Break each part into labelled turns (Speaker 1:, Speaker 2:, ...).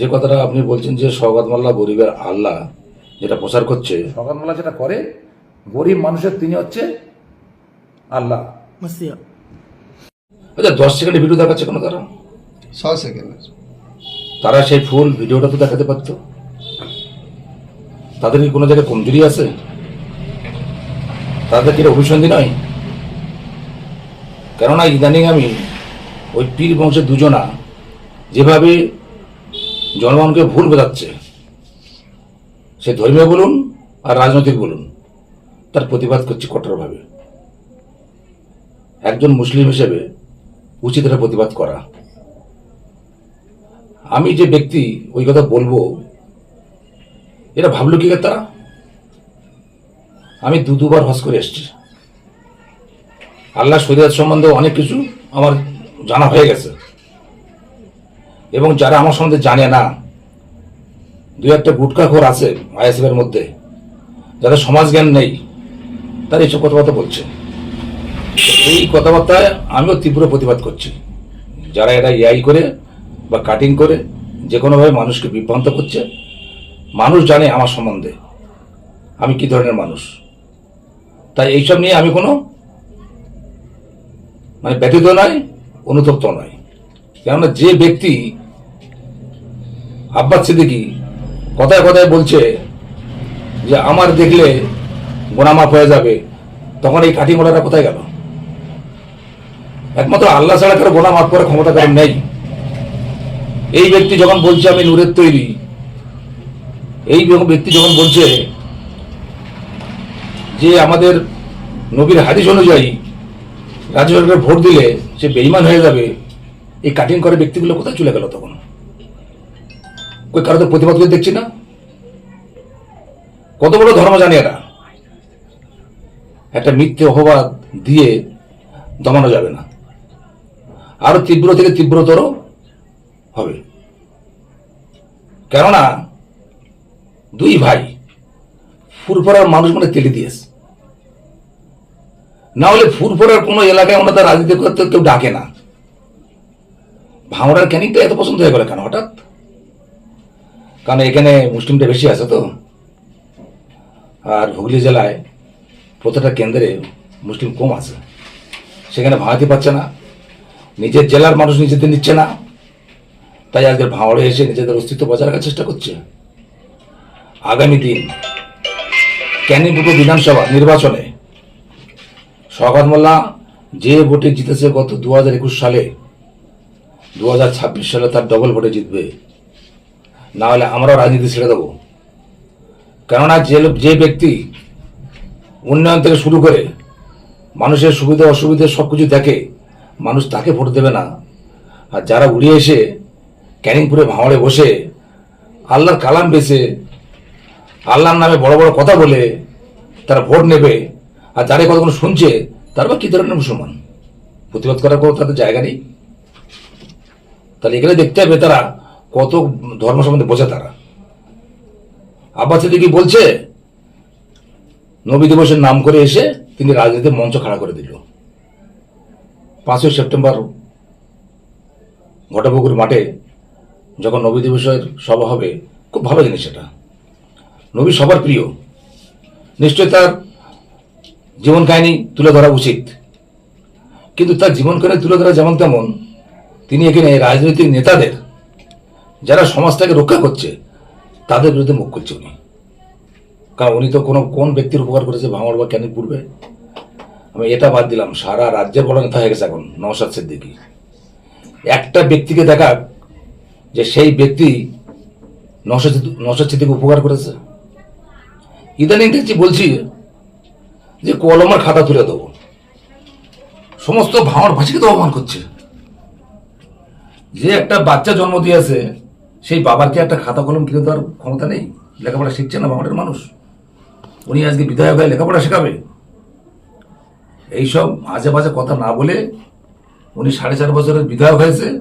Speaker 1: যে কথাটা আপনি বলছেন যে সৌগত মোল্লা গরিবের আল্লাহ যেটা প্রচার করছে।
Speaker 2: সকাল মোল্লা যেটা করে গরিব মানুষের তিনি হচ্ছে আল্লাহ।
Speaker 1: আচ্ছা দশ সেকেন্ডে ভিডিও দেখাচ্ছে কোনো তারা?
Speaker 3: ছ সেকেন্ডের
Speaker 1: তারা সেই ফুল ভিডিওটা তো দেখাতে পারতো। তাদের কি কোনো জায়গায় কমজোরি আছে? তাদের কি অভিসন্ধি নয় কেননা ইদানিং আমি ওই পীর বংশের দুজনা যেভাবে জনগণকে ভুল বোঝাচ্ছে। সে ধর্মীয় বলুন আর রাজনৈতিক বলুন, তার প্রতিবাদ করছি কঠোরভাবে। একজন মুসলিম হিসেবে উচিত এটা প্রতিবাদ করা। আমি যে ব্যক্তি, ওই কথা বলব এটা ভাবলো কি তারা আমি দু দুবার হজ করে এসছি। আল্লাহ শরীয়ত সম্বন্ধে অনেক কিছু আমার জানা হয়ে গেছে। এবং যারা আমার সম্বন্ধে জানে না দু একটা গুটকাখোর আছে আইএসএফের মধ্যে, যাদের সমাজ জ্ঞান নেই, তারা এইসব কথাবার্তা বলছে। এই কথাবার্তায় আমিও তীব্র প্রতিবাদ করছি। যারা এরা ইয়াই করে বা কাটিং করে, যে কোনোভাবে মানুষকে বিভ্রান্ত করছে, মানুষ জানে আমার সম্বন্ধে, আমি কি ধরনের মানুষ। তাই এইসব নিয়ে আমি কোনো মানে ব্যতীত নয়, অনুতপ্ত নয়। কেননা যে ব্যক্তি আব্বাস সিদ্দিকি কথায় কথায় বলছে যে, আমার দেখলে গোনামাপ হয়ে যাবে। তখন এই কাঠি মোড়াটা কোথায় গেল? একমাত্র আল্লাহ ছাড়া কারও গোনা মাফ করার ক্ষমতা কারণ নেই। এই ব্যক্তি যখন বলছে, আমি নূরের তৈরি, এই ব্যক্তি যখন বলছে যে, আমাদের নবীর হাদিস অনুযায়ী রাজ্য সরকার ভোট দিলে সে বেইমান হয়ে যাবে, এই কাটিং করে ব্যক্তিগুলো কোথায় চলে গেল তখন? কই কারও তো প্রতিবাদ করে দেখছি না? কত বড় ধর্ম জানি এরা? একটা মিথ্যে অপবাদ দিয়ে দমানো যাবে না। আরও তীব্র থেকে তীব্রতর হবে। কেননা, দুই ভাই, ফুরফরার মানুষ মানে তেলে দিয়েছে না হলে ফুরফরার কোনো এলাকায় ওনাদের রাজনীতি করতে কেউ ডাকে না। ভাঙড়ার ক্যানিংটা এত পছন্দ হয়ে গেল কেন? হঠাৎ কারণ এখানে মুসলিমটা বেশি আছে তো। আর হুগলি জেলায় প্রতিটা কেন্দ্রে মুসলিম কম আছে। সেখানে ভাঙাতে পারছে না। নিজের জেলার মানুষ নিজেদের নিচ্ছে না। তাই আজকের ভাঙড়ে এসে নিজেদের অস্তিত্ব বজায় রাখার চেষ্টা করছে। আগামী দিন ক্যানিংপুর বিধানসভা নির্বাচনে শওকত মোল্লা যে ভোটে জিতেছে গত দু হাজার একুশ সালে, দু হাজার ছাব্বিশ সালে তার ডবল ভোটে জিতবে। না হলে আমরাও রাজনীতি ছেড়ে দেবো। কেননা যে যে ব্যক্তি উন্নয়ন থেকে শুরু করে মানুষের সুবিধা, অসুবিধা সব কিছু দেখে, মানুষ তাকে ভোট দেবে না। আর যারা উড়িয়ে এসে ক্যানিংপুরে ভাঁড়ে বসে, আল্লাহর কালাম বেছে, আল্লাহর নামে বড় বড় কথা বলে তারা ভোট নেবে, আর যারা কথাগুলো শুনছে, তারা বা কি ধরনের মুসলমান? প্রতিবাদ করার কোনো তাদের জায়গা নেই। তাহলে এখানে দেখতে হবে তারা কত ধর্ম সম্বন্ধে বোঝে তারা। আব্বাস সিদ্দিকি বলছে, নবী দিবসের নাম করে এসে তিনি রাজনীতির মঞ্চ খাড়া করে দিল। পাঁচই সেপ্টেম্বর ঘটপুকুর মাঠে যখন নবী দিবসের সভা হবে, খুব ভালো জিনিস সেটা। নবী সবার প্রিয়। নিশ্চয় তার জীবন কাহিনী তুলে ধরা উচিত। কিন্তু তার জীবন কাহিনী তুলে ধরা যেমন তেমন, তিনি এখানে রাজনৈতিক নেতাদের যারা সমাজটাকে রক্ষা করছে, তাদের বিরুদ্ধে মুখ করছে উনি। কারণ উনি তো কোনো, কোন ব্যক্তির উপকার করেছে ভাঙড় বা ক্যানিং পূর্বে আমি এটা বাদ দিলাম, সারা রাজ্যের বড় নেতা হয়ে গেছে এখন নওশাদ সিদ্দিকি। একটা ব্যক্তিকে দেখা যে সেই ব্যক্তি নওশাদ সিদ্দিকি উপকার করেছে। ইদানিং দেখছি বলছি যে কলমের খাতা তুলে দেবো। সমস্ত ভাঙড় ভাষীকে তো অপমান করছে। যে একটা বাচ্চা জন্ম দিয়েছে সেই বাবার কি একটা খাতা কলম কিনে দেওয়ার ক্ষমতা নেই? লেখাপড়া শিখছে না বাংলার মানুষ? উনি আজকে বিধায়ক হয়ে লেখাপড়া শেখাবে। এইসব আজে বাজে কথা না বলে উনি সাড়ে চার বছরের বিধায়ক হয়েছে।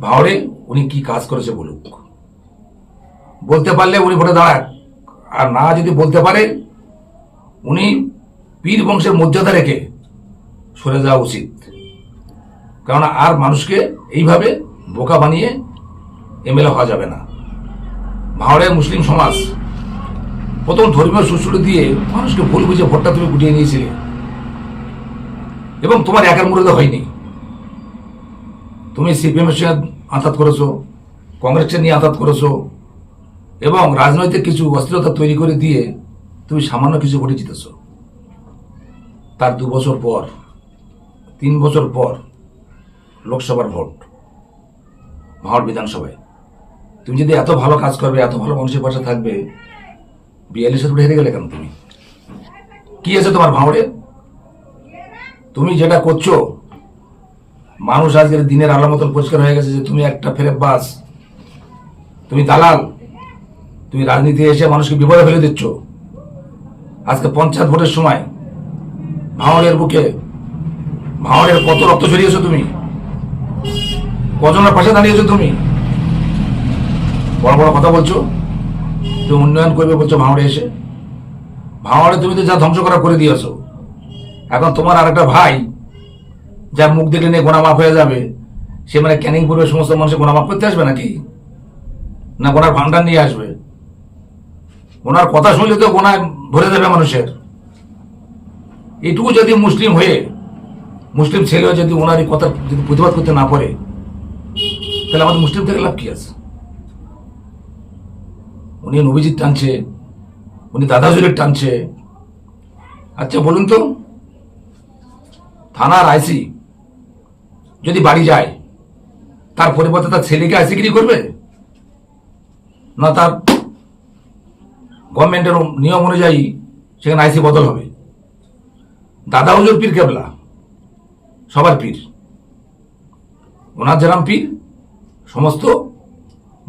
Speaker 1: ভাওড়ে উনি কি কাজ করেছে বলুক। বলতে পারলে উনি ভোটে দাঁড়াক। আর না যদি বলতে পারে, উনি পীর বংশের মর্যাদা রেখে সরে যাওয়া উচিত। কেননা আর মানুষকে এইভাবে বোকা বানিয়ে এমএলএ হওয়া যাবে না। ভাওড়ের মুসলিম সমাজ, প্রথম ধর্মীয় সুশ্রুতি দিয়ে মানুষকে ভুল বুঝে ভোটটা তুমি গুটিয়ে নিয়েছিলে। এবং তোমার একার মুরদে হয়নি। তুমি সিপিএম এর সঙ্গে আঘাত করেছ কংগ্রেসকে নিয়ে আঘাত করেছ, এবং রাজনৈতিক কিছু অস্থিরতা তৈরি করে দিয়ে তুমি সামান্য কিছু ভোটে জিতেছো। তার দু বছর পর, তিন বছর পর লোকসভার ভোট ভাওয়ার বিধানসভায়। তুমি যদি এত ভালো কাজ করবে, এত ভালো মানুষের পাশে থাকবে, বিয়াল্লিশ হাজার হেরে গেলে কেন তুমি? কি আছে তোমার ভাঁড়ে তুমি যেটা করছ, মানুষ আজকের দিনের আলো মতন পরিষ্কার হয়ে গেছে যে তুমি একটা ফেরে বাস, তুমি দালাল, তুমি রাজনীতি এসে মানুষকে বিপদে ফেলে দিচ্ছ। আজকে পঞ্চায়েত ভোটের সময় ভাঁড়ের বুকে ভাঁড়ের কত রক্ত ছড়িয়েছো তুমি? কজনের পাশে দাঁড়িয়েছো তুমি? বড় বড় কথা বলছো? তুমি উন্নয়ন করবে বলছো ভাঁড়ে এসে? ভাঁড়ে তুমি তো যা ধ্বংস করা করে দিয়েছ। এখন তোমার আরেকটা ভাই যা মুখ দেখলে নিয়ে গোনা মাফ হয়ে যাবে, সে মানে ক্যানিং পূর্বে সমস্ত মানুষের গোনা মাফ করতে আসবে নাকি? না গোনার ভান্ডার নিয়ে আসবে? ওনার কথা শুনলে তো গোনায় ভরে দেবে মানুষের। এটুকু যদি মুসলিম হয়ে, মুসলিম ছেলেও যদি ওনার এই কথা যদি প্রতিবাদ করতে না পারে, তাহলে আমাদের মুসলিম থেকে লাভ কি আছে? উনি নবীজিৎ টানছে, উনি দাদা জুলের টানছে। আচ্ছা বলুন তো, থানার আইসি যদি বাড়ি যায়, তার পরিবর্তে তার ছেলেকে আইসি আইসিগিরি করবে? না, তার গভর্নমেন্টের নিয়ম অনুযায়ী সেখানে আইসি বদল হবে। দাদা হুজুর পীর কেবলা, সবার পীর। ওনার যেরাম পীর, সমস্ত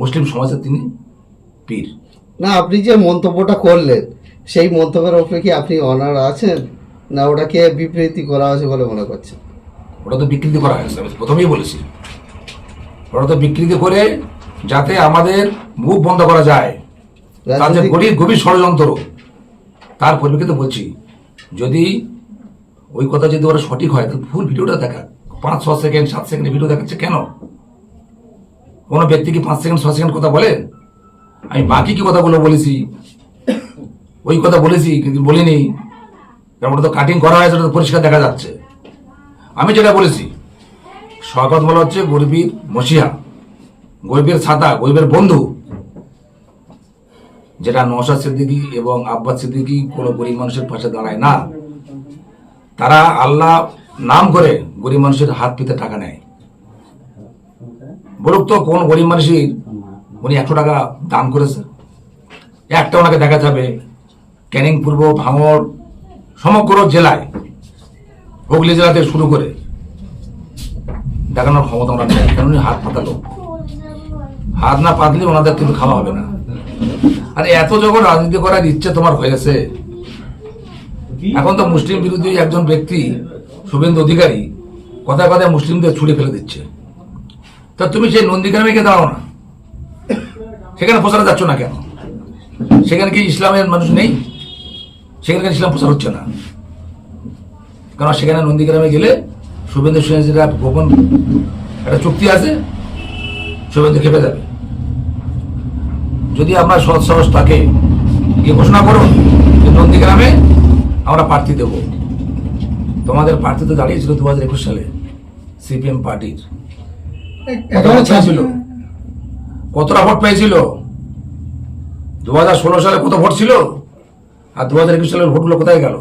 Speaker 1: মুসলিম সমাজের তিনি পীর।
Speaker 4: না আপনি যে মন্তব্যটা করলেন সেই মন্তব্যের উপরে কি আপনি অনার আছেন? না ওটাকে বিবৃতি করা হয়েছে বলে মনে করছেন
Speaker 1: ওটা তো বিকৃতি করা হয়েছে আমি প্রথমেই বলেছি। ওটা তো বিকৃতি করে যাতে আমাদের মুখ বন্ধ করা যায় যে গভীর গভীর ষড়যন্ত্র তার পরিপ্রেক্ষিতে বলছি যদি ওই কথা যদি ওরা সঠিক হয় তাহলে ফুল ভিডিওটা দেখা। পাঁচ ছ সেকেন্ড সাত সেকেন্ড ভিডিও দেখাচ্ছে কেন? কোনো ব্যক্তি কি পাঁচ সেকেন্ড ছ সেকেন্ড কথা বলে? আমি বাকি কি কথাগুলো বলেছি? ওই কথা বলেছি, কিন্তু বলিনি। ওটা তো কাটিং করা হয়েছে, ওটা তো পরিষ্কার দেখা যাচ্ছে। আমি যেটা বলেছি শকত বলা হচ্ছে গরিবীর মসিহা, গরিবের ছাতা, গরিবের বন্ধু। যেটা নওশাদ সিদ্দিকী এবং আব্বাস সিদ্দিকী কোনো গরিব মানুষের পাশে দাঁড়ায় না। তারা আল্লাহ নাম করে গরিব মানুষের হাত পেতে টাকা নেয়। বলুক তো কোন গরিব মানুষের উনি একশো টাকা দান করেছে একটা ওনাকে দেখা যাবে ক্যানিং পূর্ব ভাঙড় সমগ্র জেলায়, হুগলি জেলা থেকে শুরু করে দেখানোর ক্ষমতা ওনার নেই কারণ উনি হাত পাতালো? হাত না পাতলে ওনাদের কিন্তু খাওয়া হবে না। আর এত যখন রাজনীতি করার ইচ্ছে তোমার হয়েছে, এখন তো মুসলিম বিরোধী একজন ব্যক্তি, শুভেন্দু অধিকারী, কথায় কথায় মুসলিমদের ছুড়ে ফেলে দিচ্ছে। তা তুমি সেই নন্দীগ্রামে দাও না। সেখানে প্রচারে যাচ্ছ না কেন? সেখানে কি ইসলামের মানুষ নেই? সেখানে ইসলাম প্রচার হচ্ছে না? কারণ সেখানে নন্দীগ্রামে গেলে শুভেন্দু যেটা গোপন একটা চুক্তি আছে, শুভেন্দু খেপে যাবে। যদি আপনার সৎ সাহস থাকে গিয়ে ঘোষণা করুন যে নন্দীগ্রামে আমরা প্রার্থী দেব। তোমাদের প্রার্থী তো দাঁড়িয়েছিল দু হাজার একুশ সালে, সিপিএম পার্টির। পেয়েছিল কতটা ভোট পেয়েছিল? দু হাজার ষোলো সালে কত ভোট ছিল? আর দু হাজার একুশ সালের ভোটগুলো কোথায় গেল?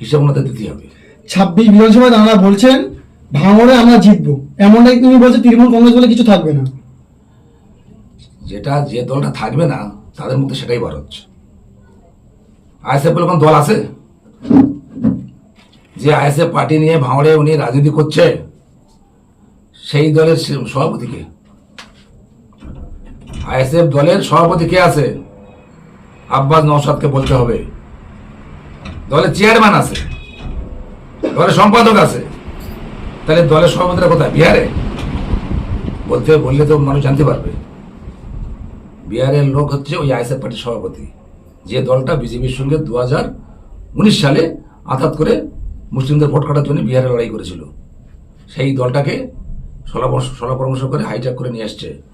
Speaker 1: হিসাব ওনাদের দিতে হবে।
Speaker 3: ছাব্বিশ বিধানসভায় তারা বলছেন ভাঙড়ে আমরা জিতবো। এমনটাই তুমি বলছো তৃণমূল কংগ্রেস বলে কিছু থাকবে না।
Speaker 1: যেটা যে দলটা থাকবে না তাদের মধ্যে সেটাই বার হচ্ছে আইএসএফ বলে কোন দল আছে? যে আইএসএফ পার্টি নিয়ে ভাঙড়ে উনি রাজনীতি করছে সেই দলের সে- সভাপতি কে আইএসএফ দলের সভাপতি কে আছে? আব্বাস নওশাদকে বলতে হবে। দলের চেয়ারম্যান আছে। দলের সম্পাদক আছে। তাহলে দলের সভাপতিরা কোথায়? বিহারে? বলতে বললে তো মানুষ জানতে পারবে। বিহারের লোক হচ্ছে ওই আইএসএফ পার্টির সভাপতি। যে দলটা বিজেপির সঙ্গে দু হাজার উনিশ সালে আঘাত করে মুসলিমদের ভোট কাটার জন্য বিহারে লড়াই করেছিল। সেই দলটাকে সলা পরামর্শ করে হাইজ্যাক করে নিয়ে এসছে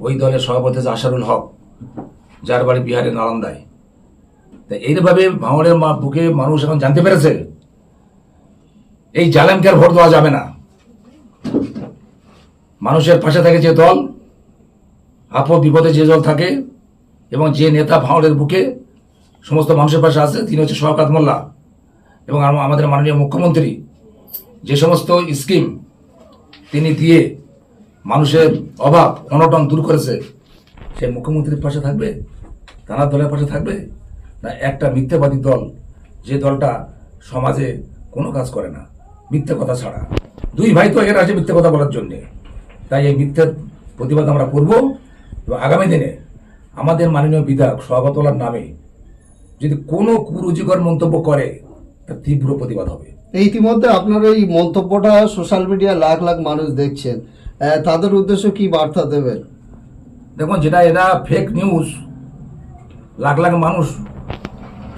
Speaker 1: ওই দলের সভাপতি হচ্ছে আশারুল হক, যার বাড়ি বিহারের নালন্দায়। তা এইভাবে ভাঙড়ের মা- বুকে মানুষ এখন জানতে পেরেছে, এই জালেমকে আর ভোট দেওয়া যাবে না। মানুষের পাশে থাকে যে দল, আপদ বিপদে যে দল থাকে, এবং যে নেতা ভাঙড়ের বুকে সমস্ত মানুষের পাশে আছে, তিনি হচ্ছে শওকাত মোল্লা এবং আমাদের মাননীয় মুখ্যমন্ত্রী। যে সমস্ত স্কিম তিনি দিয়ে মানুষের অভাব, অনটন দূর করেছে। সে মুখ্যমন্ত্রীর পাশে থাকবে তারা দলের পাশে থাকবে, না একটা মিথ্যাবাদী দল যে দলটা সমাজে কোনো কাজ করে না, মিথ্যে কথা ছাড়া। দুই ভাই তো এখানে আছে মিথ্যে কথা বলার জন্যে। তাই এই মিথ্যের প্রতিবাদ আমরা করব। এবং আগামী দিনে আমাদের মাননীয় বিধায়ক সভাপতলার নামে যদি কোনো কুরুচিকর মন্তব্য করে, তার তীব্র প্রতিবাদ হবে।
Speaker 4: ইতিমধ্যে আপনার এই মন্তব্যটা সোশ্যাল মিডিয়া লাখ লাখ মানুষ দেখছেন। তাদের উদ্দেশ্য কি বার্তা দেবেন?
Speaker 1: দেখুন, যেটা এটা ফেক নিউজ লাখ লাখ মানুষ,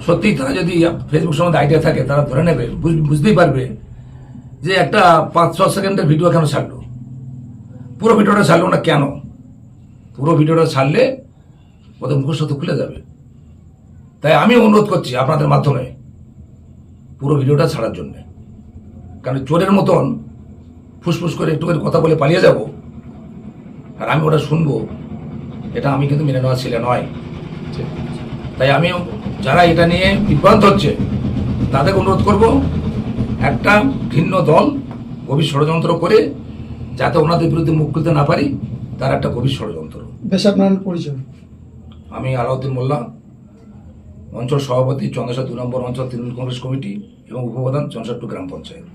Speaker 1: সত্যি তারা যদি ফেসবুক সম্বন্ধে আইডিয়া থাকে, তারা ধরে নেবে, বুঝ- বুঝতেই পারবে যে একটা পাঁচ ছ সেকেন্ডের ভিডিও কেন ছাড়লো? পুরো ভিডিওটা ছাড়লো না কেন? পুরো ভিডিওটা ছাড়লে ওদের মুখস্থ খুলে যাবে। তাই আমি অনুরোধ করছি আপনাদের মাধ্যমে পুরো ভিডিওটা ছাড়ার জন্যে। কারণ চোরের মতন ফুসফুস করে একটু করে কথা বলে পালিয়ে যাব। আর আমি ওটা শুনব। এটা আমি কিন্তু মেনে নেওয়া ছেলে নয়। তাই আমি যারা এটা নিয়ে বিভ্রান্ত হচ্ছে তাদেরকে অনুরোধ করব একটা ভিন্ন দল গভীর ষড়যন্ত্র করে যাতে ওনাদের বিরুদ্ধে মুখ খুলতে না পারি তার একটা গভীর ষড়যন্ত্র।
Speaker 3: বেশ আপনার পরিচয়।
Speaker 1: আমি আলাউদ্দিন মোল্লা অঞ্চল সভাপতি চন্দ্রসা দু নম্বর অঞ্চল তৃণমূল কংগ্রেস কমিটি এবং উপপ্রধান চন্দ্রসা টু গ্রাম পঞ্চায়েত।